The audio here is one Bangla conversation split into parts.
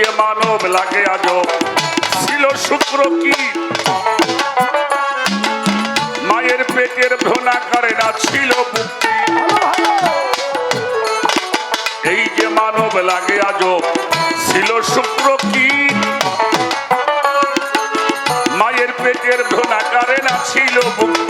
যে মানব লাগে আজ ছিল শুক্র কি? মায়ের পেটের ভ্রণা করে না ছিল এই যে মানব লাগে আজ ছিল শুক্র কি? মায়ের পেটের ভ্রণা করে না ছিল মুক্তি।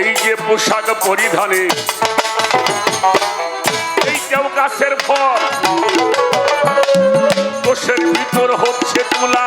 এই যে পোশাক পরিধানে এই কেউ গাছের ফল। কোষের ভিতর হচ্ছে তুলা।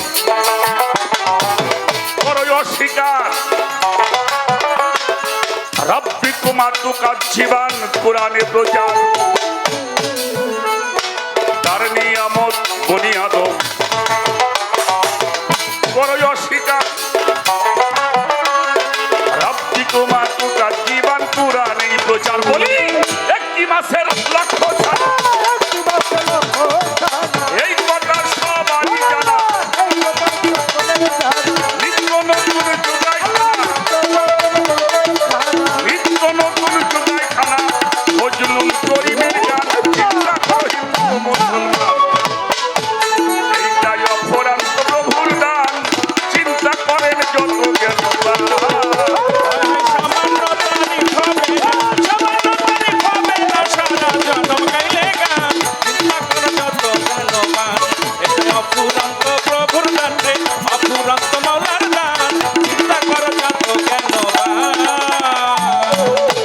রাব্বি কুমার তু কাজীবান কোরআনে প্রচার। তার নিয়ম অফুরন্ত প্রভুর দানে অফুরন্ত মল